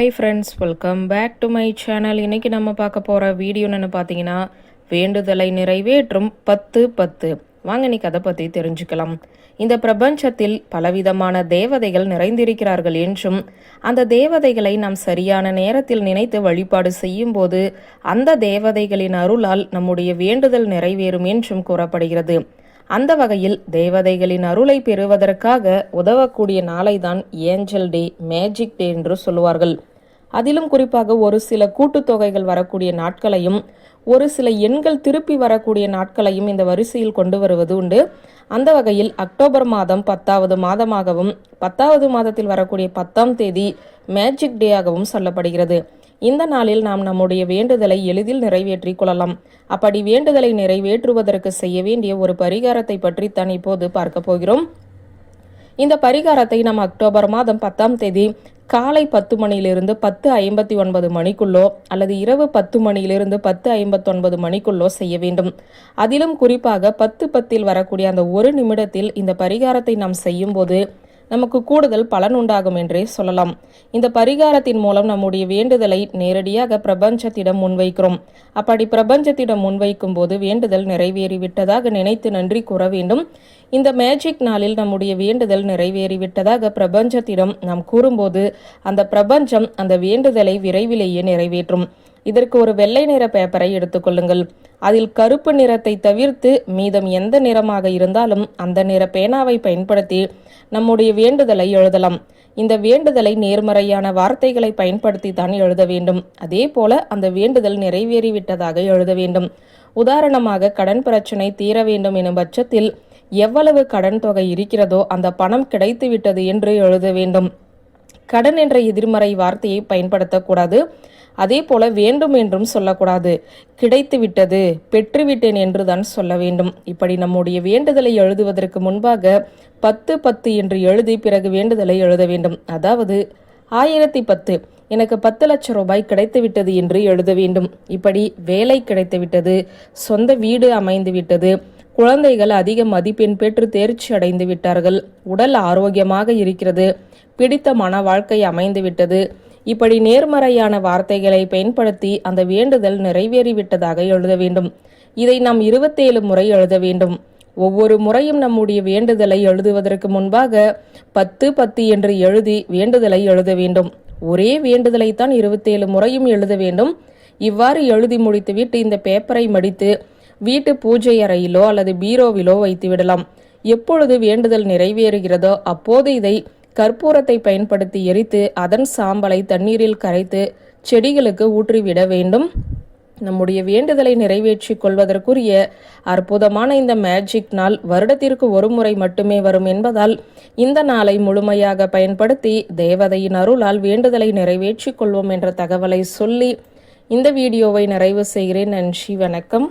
Hi friends welcome back to my channel இன்னைக்கு நம்ம பார்க்க போகிற வீடியோன்னு பார்த்தீங்கன்னா வேண்டுதலை நிறைவேற்றும் பத்து பத்து. வாங்க இன்னைக்கு அதை பற்றி தெரிஞ்சுக்கலாம். இந்த பிரபஞ்சத்தில் பலவிதமான தேவதைகள் நிறைந்திருக்கிறார்கள் என்றும் அந்த தேவதைகளை நாம் சரியான நேரத்தில் நினைத்து வழிபாடு செய்யும் போது அந்த தேவதைகளின் அருளால் நம்முடைய வேண்டுதல் நிறைவேறும் என்றும் கூறப்படுகிறது. அந்த வகையில் தேவதைகளின் அருளை பெறுவதற்காக உதவக்கூடிய நாளை தான் ஏஞ்சல் டே மேஜிக் டே என்று சொல்லுவார்கள். அதிலும் குறிப்பாக ஒரு சில கூட்டுத்தொகைகள் வரக்கூடிய நாட்களையும் ஒரு சில எண்கள் திருப்பி வரக்கூடிய நாட்களையும் இந்த வரிசையில் கொண்டு வருவது உண்டு. அந்த வகையில் அக்டோபர் மாதம் பத்தாவது மாதமாகவும் பத்தாவது மாதத்தில் வரக்கூடிய பத்தாம் தேதி மேஜிக் டேயாகவும் சொல்லப்படுகிறது. இந்த நாளில் நாம் நம்முடைய வேண்டுதலை எளிதில் நிறைவேற்றிக் கொள்ளலாம். அப்படி வேண்டுதலை நிறைவேற்றுவதற்கு செய்ய வேண்டிய ஒரு பரிகாரத்தை பற்றித்தான் இப்போது பார்க்க போகிறோம். இந்த பரிகாரத்தை நாம் அக்டோபர் மாதம் பத்தாம் தேதி காலை பத்து மணியிலிருந்து பத்து ஐம்பத்தி ஒன்பது மணிக்குள்ளோ அல்லது இரவு பத்து மணியிலிருந்து பத்து ஐம்பத்தொன்பது மணிக்குள்ளோ செய்ய வேண்டும். அதிலும் குறிப்பாக பத்து பத்தில் வரக்கூடிய அந்த ஒரு நிமிடத்தில் இந்த பரிகாரத்தை நாம் செய்யும்போது நமக்கு கூடுதல் பலன் உண்டாகும் என்றே சொல்லலாம். இந்த பரிகாரத்தின் மூலம் நம்முடைய வேண்டுதலை நேரடியாக பிரபஞ்சத்திடம் முன்வைக்கிறோம். அப்படி பிரபஞ்சத்திடம் முன்வைக்கும் போது வேண்டுதல் நிறைவேறிவிட்டதாக நினைத்து நன்றி கூற வேண்டும். இந்த மேஜிக் நாளில் நம்முடைய வேண்டுதல் நிறைவேறிவிட்டதாக பிரபஞ்சத்திடம் நாம் கூறும்போது அந்த பிரபஞ்சம் அந்த வேண்டுதலை விரைவிலேயே நிறைவேற்றும். இதற்கு ஒரு வெள்ளை நிற பேப்பரை எடுத்துக்கொள்ளுங்கள் அதில் கருப்பு நிறத்தை தவிர்த்து மீதம் எந்த நிறமாக இருந்தாலும் அந்த நிற பேனாவை பயன்படுத்தி நம்முடைய வேண்டுதலை எழுதலாம். இந்த வேண்டுதலை நேர்மறையான வார்த்தைகளை பயன்படுத்தி தான் எழுத வேண்டும். அதே போல அந்த வேண்டுதல் நிறைவேறிவிட்டதாக எழுத வேண்டும். உதாரணமாக கடன் பிரச்சனை தீர வேண்டும் எனும் பட்சத்தில் எவ்வளவு கடன் தொகை இருக்கிறதோ அந்த பணம் கிடைத்துவிட்டது என்று எழுத வேண்டும். கடன் என்ற எதிர்மறை வார்த்தையை பயன்படுத்தக்கூடாது. அதே போல வேண்டும் என்றும் சொல்லக்கூடாது. கிடைத்து விட்டது பெற்றுவிட்டேன் என்றுதான் சொல்ல வேண்டும். இப்படி நம்முடைய வேண்டுதலை எழுதுவதற்கு முன்பாக பத்து பத்து என்று எழுதி பிறகு வேண்டுதலை எழுத வேண்டும். அதாவது ஆயிரத்தி பத்து. எனக்கு பத்து லட்சம் ரூபாய் கிடைத்துவிட்டது என்று எழுத வேண்டும். இப்படி வேலை கிடைத்து விட்டது சொந்த வீடு அமைந்து விட்டது குழந்தைகள் அதிக மதிப்பெண் பெற்று தேர்ச்சி அடைந்து விட்டார்கள் உடல் ஆரோக்கியமாக இருக்கிறது பிடித்த மன வாழ்க்கை அமைந்து விட்டது இப்படி நேர்மறையான வார்த்தைகளை பயன்படுத்தி அந்த வேண்டுதல் நிறைவேறிவிட்டதாக எழுத வேண்டும். இதை நாம் இருபத்தேழு முறை எழுத வேண்டும். ஒவ்வொரு முறையும் நம்முடைய வேண்டுதலை எழுதுவதற்கு முன்பாக பத்து பத்து என்று எழுதி வேண்டுதலை எழுத வேண்டும். ஒரே வேண்டுதலைத்தான் இருபத்தேழு முறையும் எழுத வேண்டும். இவ்வாறு எழுதி முடித்துவிட்டு இந்த பேப்பரை மடித்து வீட்டு பூஜை அறையிலோ அல்லது பீரோவிலோ வைத்து விடலாம் எப்பொழுது வேண்டுதல் நிறைவேறுகிறதோ அப்போது இதை கற்பூரத்தை பயன்படுத்தி எரித்து அதன் சாம்பலை தண்ணீரில் கரைத்து செடிகளுக்கு ஊற்றிவிட வேண்டும். நம்முடைய வேண்டுதலை நிறைவேற்றிக் கொள்வதற்குரிய அற்புதமான இந்த மேஜிக் நாள் வருடத்திற்கு ஒரு முறை மட்டுமே வரும் என்பதால் இந்த நாளை முழுமையாக பயன்படுத்தி தேவதையின் அருளால் வேண்டுதலை நிறைவேற்றிக் கொள்வோம் என்ற தகவலை சொல்லி இந்த வீடியோவை நிறைவு செய்கிறேன். நன்றி வணக்கம்.